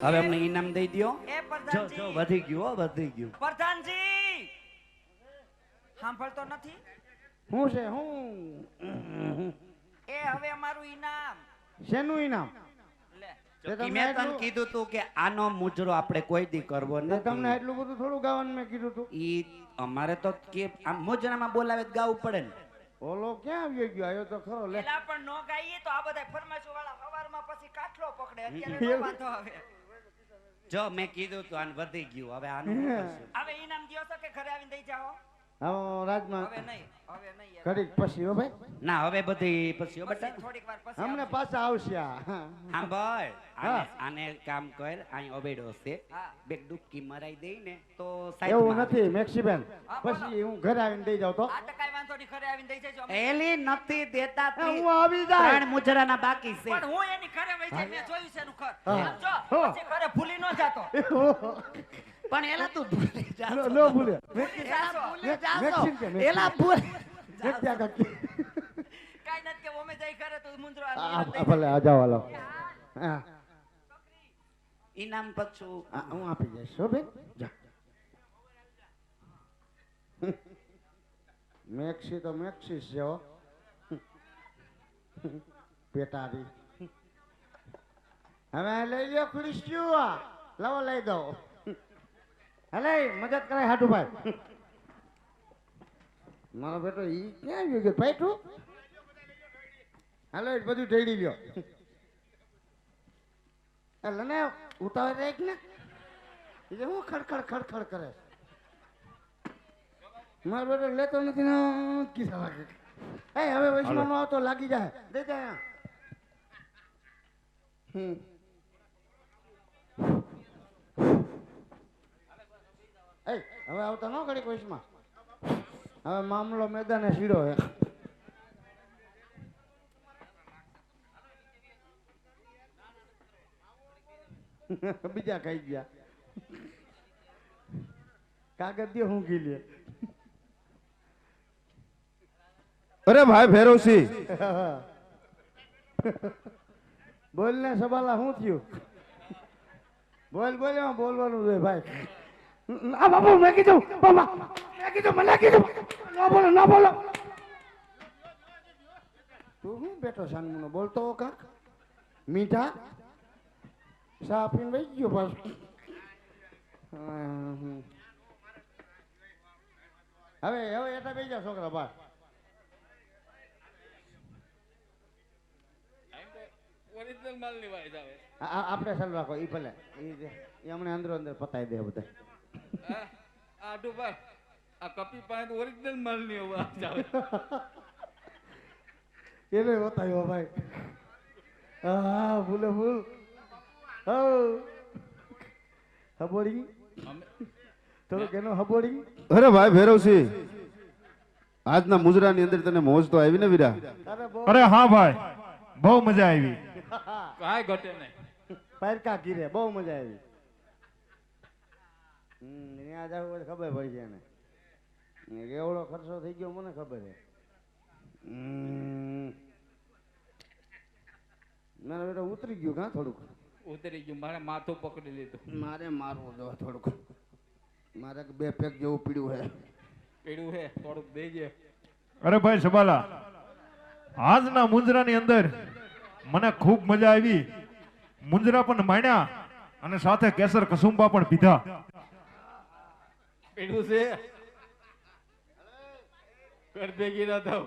હવે અમને ઇનામ દઈ દો જો જો વધી ગયું વધી ગયું. પ્રધાનજી! સાંભળતો નથી? શું છે હું? એ હવે અમારું ઇનામ શેનું ઇનામ લે. તે ઈ તમને મેં તને કીધું તું કે આનો મુજરો આપણે કોઈ દી કરવો તમને એટલું બધું થોડું ગાવાનું મેં કીધું તું. ઈ અમારે તો કે આમ મુજરામાં બોલાવે ગાવું પડે ને. ઓલો ક્યાં આવ્યો ગયો? આવ્યો તો ખરો લે. પણ નો ગાઈએ તો આ બધા ફરમાઈશો વાળા સવારમાં પછી કાટલો પકડે. અત્યારે વાંધો આવે. જો મેં કીધું તું આને વધી ગયું, હવે આનું હવે ઈનામ દ્યો છો કે ઘરે આવીને દઈ જાઓ? ઘડીક પછી હો ભાઈ? ના હવે બધી પછી પછી થોડીક વાર પછી હમણે આવશે. પાછા આવશે હા આને આને કામ કર અહીં ઓબેડો છે. બે ડૂબકી મરાઈ દઈ ને તો એવું નથી મેક્સીબેન. પછી હું ઘરે આવીને દઈ જાઉં તો? આ તો વાંધો નહીં ઘરે આવીને દઈ જજો એલી નથી દેતા. હું આવી જાય. ત્રણ મુજરાના બાકી છે. પણ હું એની ઘરે વહી જાય મેં જોયું છે એનું ઘર. સમજો? પછી ઘરે ભૂલી ન જાતો. પણ એલા તું ભૂલી જા નો- ભૂલે. એલા ભૂલી મેક ત્યાં કાકી. કાંઈ નથી કે અમે જઈ કરે તો મુંદરો આ ભલે આ જાવ હાલો હા. ઇનામ પછું હું આપી જઈશ હો બેન. જા. મેક્સી તો મેક્સી છે હો. પેટારી. હવે લઈ લ્યો ખુરશીઓ લવો લઈ દો. હલે મદદ કરે હાટુભાઈ. મારો બેટો ઈ ક્યાં ગયો ગયો? પૈઠું? હાલો બધું ઢેડી લ્યો. એટલે ને ઉતાવળ રાખ ને. એટલે હું ખડખડ ખડખડ કરે મારો બેટો લેતો નથી ને કિસ્સા લાગે એ હવે વૈષ્ણવ નો આવતો લાગી જાય. દે દે અહીંયા. હમ એ હવે આવતા ન ઘડીક કોઈમાં હવે મામલો મેદાને સીડો હે. બીજા ખાઈ ગયા. કાગળ દે હું ગી લે અરે ભાઈ ભૈરવસિંહ બોલ ને સબાલા શું થયું? બોલ બોલ એમાં બોલવાનું છે ભાઈ. આ બાપુ મેં કીધું બાબા મેં કીધું મને કીધું ન બોલો ના બોલો. તું શું બેઠો સાનમુનો બોલતો હો કાક. મીઠા? સા પીને વહી ગયો પાછું. હવે હવે એટલા બે જા છોકરા બાર ઓરિજિનલ માલની આવે. આપણે સલ રાખો એ ભલે. એ એ હમણાં અંદરો અંદર પતાવી દે બધા. આ આટુ પર આ કપી પાસે ઓરિજિનલ માલની અવાજ આવે. એને બતાવ્યો ભાઈ. હા ભૂલે ભૂલ. હબોડી થોડુંક એનો હબોડી અરે ભાઈ ભૈરવસિંહ. આજના મુજરાની અંદર તને મોજ તો આવી ને વીરા? અરે અરે હા ભાઈ બહુ મજા આવી. કાંઈ ઘટે નહીં. પારકા ગીરે બહુ મજા આવી. ત્યાં જવું હોય ખબર પડી જાય એને. કેવડો ખર્ચો થઈ ગયો મને ખબર છે. મારા બેટા ઉતરી ગયું કાં થોડુંક? ઉતરી ગયું મારે માથું પકડી લીધું. મારે મારવું જો થોડુંક. મારે બે પેક જેવું પીડ્યું છે પીડું હે થોડુંક દેજે અરે ભાઈ સબાલા આજના મુંજરાની અંદર મને ખૂબ મજા આવી. મુંજરા પણ માણ્યા અને સાથે કેસર કસુંબા પણ પીધા. પીડું છે કર ભેગી ના થાવ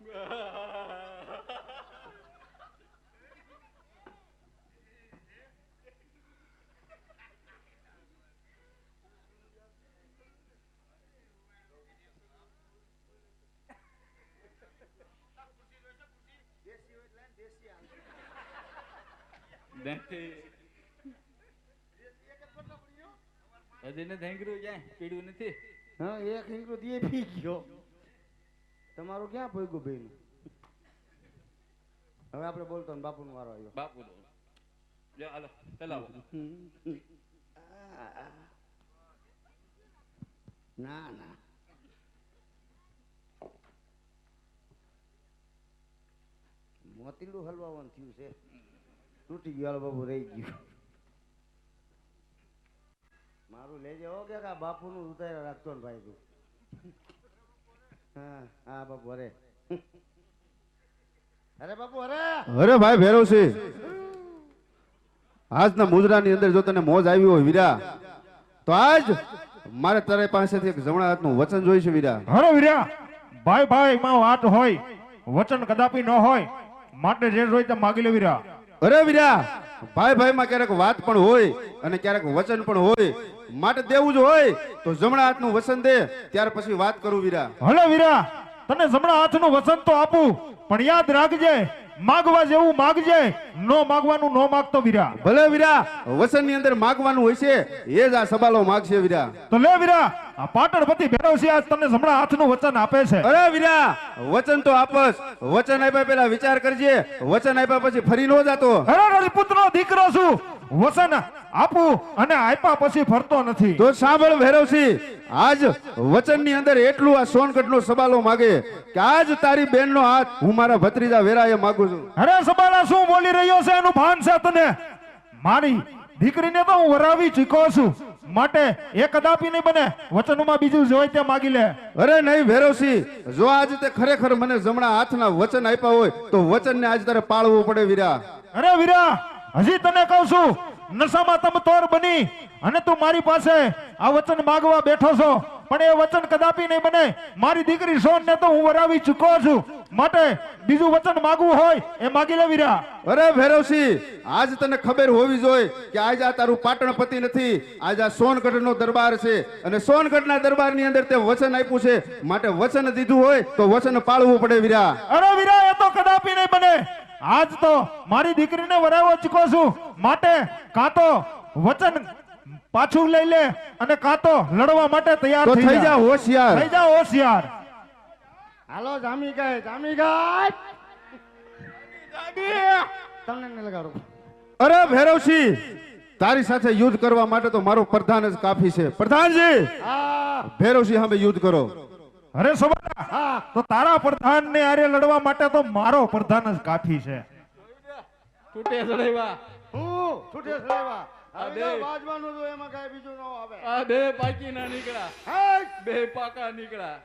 નથી હજી ને થેન્કરું જાય પીડું નથી? હા એક ઇંકડો દીએ પી ગયો. તમારું ક્યાં ભોગ્યું ભાઈ હવે આપણે બોલતો બાપુ નો વારો આવ્યો. બાપુ જો હાલો ચલાવો. ના ના. મોતીલું હલવાવાનું થયું છે. તૂટી ગયો બાબુ રહી ગયો. મારું લેજે હો કે આ બાપુનું ઉતારે રાખતો ને ભાઈ તું. હા હા બાપુ અરે. અરે બાપુ અરે. અરે ભાઈ ભેરવસિંહ આજના મુજરાની અંદર જો તને મોજ આવી હોય વીરા તો આજ મારે તારે પાસેથી એક જમણા હાથનું વચન જોઈશે વીરા. હરો વીરા. ભાઈ ભાઈ માં વાત હોય. વચન કદાપી ન હોય. માટે જે જોઈ તે માગી લે વીરા. અરે વીરા, ભાઈ ભાઈ માં ક્યારેક વાત પણ હોય અને ક્યારેક વચન પણ હોય, માટે દેવું જ હોય, તો જમણા હાથનું વચન દે, ત્યાર પછી વાત કરું વીરા. હલે વીરા, તને જમણા હાથનું વચન તો આપું, પણ યાદ રાખજે માગવા જેવું માગજે નો માગવાનું નો માગતો વીરા. ભલે વીરા વસનની અંદર માગવાનું હોય છે એ જ આ સવાલો માગશે વીરા. તો લે વીરા આ પાટણપતિ ભેરવસિંહ આજ તમને હમણાં હાથ હાથનું વચન આપે છે. અરે વીરા વચન તો આપસ. વચન આપ્યા પેલા વિચાર કરજે વચન આપ્યા પછી ફરી નો જાતો. અરે પુત્ર નો દીકરો છું. વચન આપું અને આપ્યા પછી ફરતો નથી. તો સાંભળ ભૈરવસિંહ આજ વચનની અંદર એટલું આ સોનગઢ નો સવાલો માગે કે આજ તારી બેન નો હાથ હું મારા ભત્રીજા વેરાએ માગું છું. અરે સબાલા શું બોલી રહ્યો છે એનું ભાન છે તને? મારી દીકરીને તો હું વરાવી ચૂક્યો છું. માટે એ કદાપી નહીં બને વચનમાં બીજું જોઈ તે માગી લે. અરે નહીં ભેરવસી જો આજ તે ખરેખર મને જમણા હાથના વચન આપ્યા હોય તો વચન ને આજ તારે પાળવું પડે વીરા. અરે વીરા હજી તને કહું છું નશામાં તમે તોર બની અને તું મારી પાસે આ વચન માગવા બેઠો છો. પણ એ વચન કદાપી નહીં બને. મારી દીકરી સોન ને તો હું વરાવી ચૂકો છું. માટે બીજું વચન માગવું હોય એ માગી લેવી રહ્યા અરે ભૈરવસિંહ આજ તને ખબર હોવી જોઈએ કે આજ આ તારું પાટણપતિ નથી. આજ આ સોનગઢ નો દરબાર છે. અને સોનગઢ ના દરબારની અંદર તે વચન આપ્યું છે. માટે વચન દીધું હોય તો વચન પાળવું પડે વીરા. અરે વીરા એ તો બને આજ તો મારી દીકરીને વરાવો ચૂકો છું. માટે કાં તો વચન પાછું લઈ લે અને કાં તો લડવા માટે તૈયાર થઈ જા. જા હોશિયાર. થઈ જા હોશિયાર. હાલો જામી ગાય જામી ગાય તમને ન લગાડો. અરે ભૈરવસિંહ તારી સાથે યુદ્ધ કરવા માટે તો મારો પ્રધાન જ કાફી છે. પ્રધાનજી! હા. ભૈરવસિંહ સામે યુદ્ધ કરો. અરે સોબરા તો તારા પ્રધાન ને આરે લડવા માટે તો મારો પ્રધાન જ કાફી છે. તૂટે ચડાવ્યા હું? છૂટે હવે બે. જો વાજવાનું તો એમાં કાઈ બીજું ન આવે. આ બે પાકી ના નીકળ્યા. હે બે પાકા નીકળ્યા.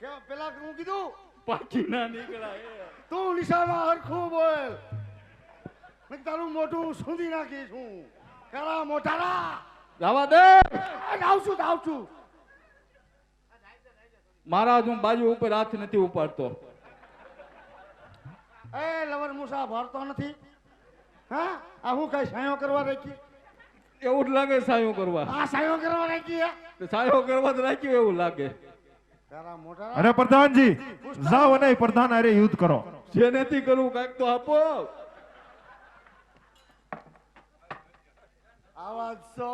કે પેલા હું કીધું? પાકી ના નીકળ્યા એ. તું નિશામાં હરખું બોલ. મેં તારું મોઢું સુધી નાખીશ હું. કરા મોટારા જવા દે. જાઉં છું. મારા હું બાજુ ઉપર હાથ નથી ઉપાડતો. એ લવર મુસા ભરતો નથી. હા? આ હું કઈ સાયો કરવા રાખી એવું જ લાગે સાયો કરવા. આ સાયો કરવા રાખી સાયો કરવા જ રાખ્યું એવું લાગે. અરે પ્રધાનજી જાઓ અને પ્રધાન અરે યુદ્ધ કરો. જે નથી કરવું કંઈક તો આપો. આવાજ સો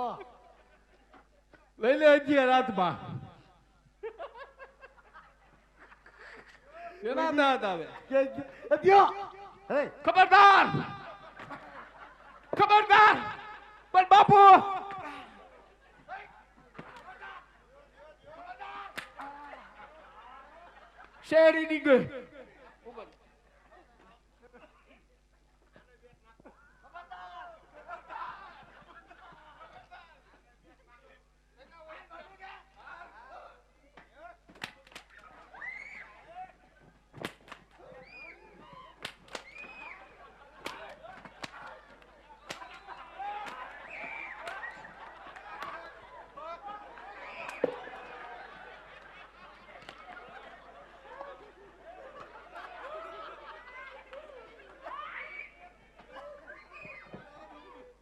લઈ લે અગિયાર હાથમાં એના દાંત આવે? ખબરદાર! ખબરદાર! પણ બાપુ! શેરી ની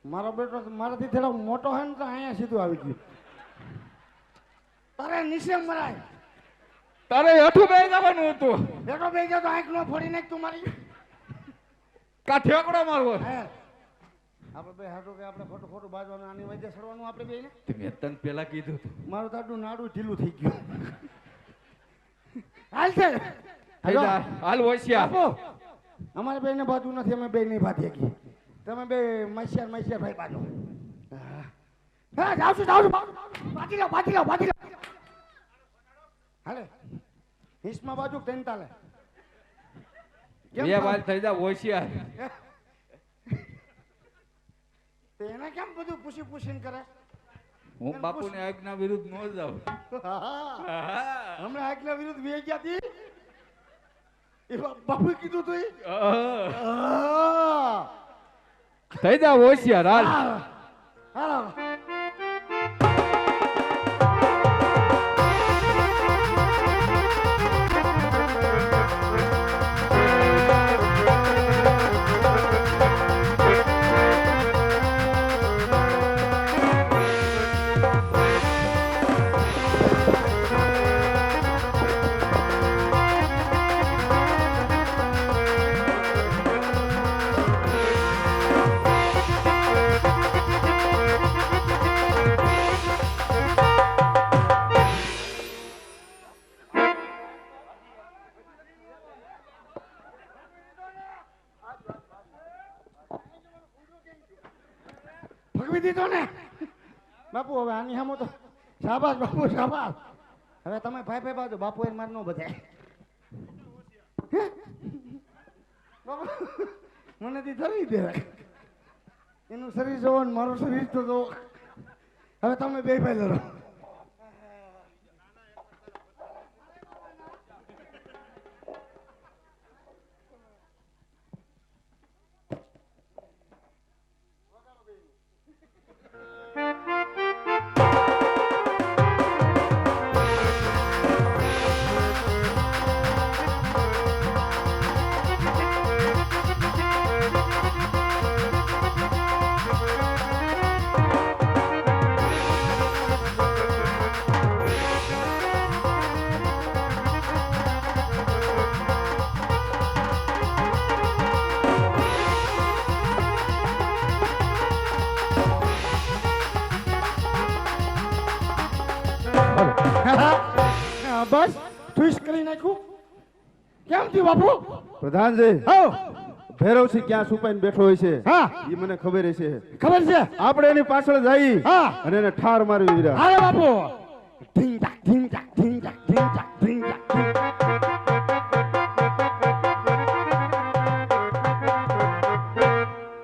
મારો બેટો મારાથી થોડો મોટો હોય ને તો અહીંયા સીધું આવી ગયું. તારે નીચે મરાય. તારે હેઠું બે જવાનું હતું. બેટો બે ગયો તો આંખ નો ફોડી નાખ તું મારી કાઠિયાકડો મારવો. હે. આપણે બે હાટો કે આપણે ખોટું ખોટું બાજવાનું આની વચ્ચે સડવાનું આપણે બે મેં તને પેલા કીધું મારું તાડું નાડું ઢીલું થઈ ગયું. હાલ છે. હાલ. હોશિયાર છે. અમારે બે ને બાજુ નથી અમે બે ની ભાતી તમે બે મૈસિયાર મૈસિયાર ભાઈ બાજુ હા. જાઉં છું જાઉં છું બાજુ. લો બાંધી લો લો હાલે. હિસ્મા બાજુ કેમ બે? વાર થઈ જા હોશિયાર. એને કેમ બધું પૂછી પૂછીને કરે? હું બાપુની આજ્ઞા વિરુદ્ધ ન જાઉં. હમણાં આજ્ઞા વિરુદ્ધ બે ગયા હતી એ બાપુ કીધું તું! થઈ જા હોશિયાર હાલ હાલો. દીધો ને. બાપુ, હવે આની સામો તો શાબાશ બાપુ, શાબાશ. હવે તમે ભાઈ ભાઈ બાજુ, બાપુ એને મારે ન બધાય. બાપુ, મને તી ધરી દે. એનું શરીર જોવો ને મારું શરીર તો જોવો. હવે તમે બે ભાઈ લડો. બસ ટ્વિસ્ટ કરી નાખ્યું. કેમ થયું બાપુ? પ્રધાનજી હા ભૈરવસિંહ ક્યાં છુપાઈને બેઠો હોય છે? હા. એ મને ખબર છે ખબર છે? આપણે એની પાછળ જઈ હા. અને એને ઠાર મારવી વિરા અરે બાપુ. ઢીંગ ઢીંગ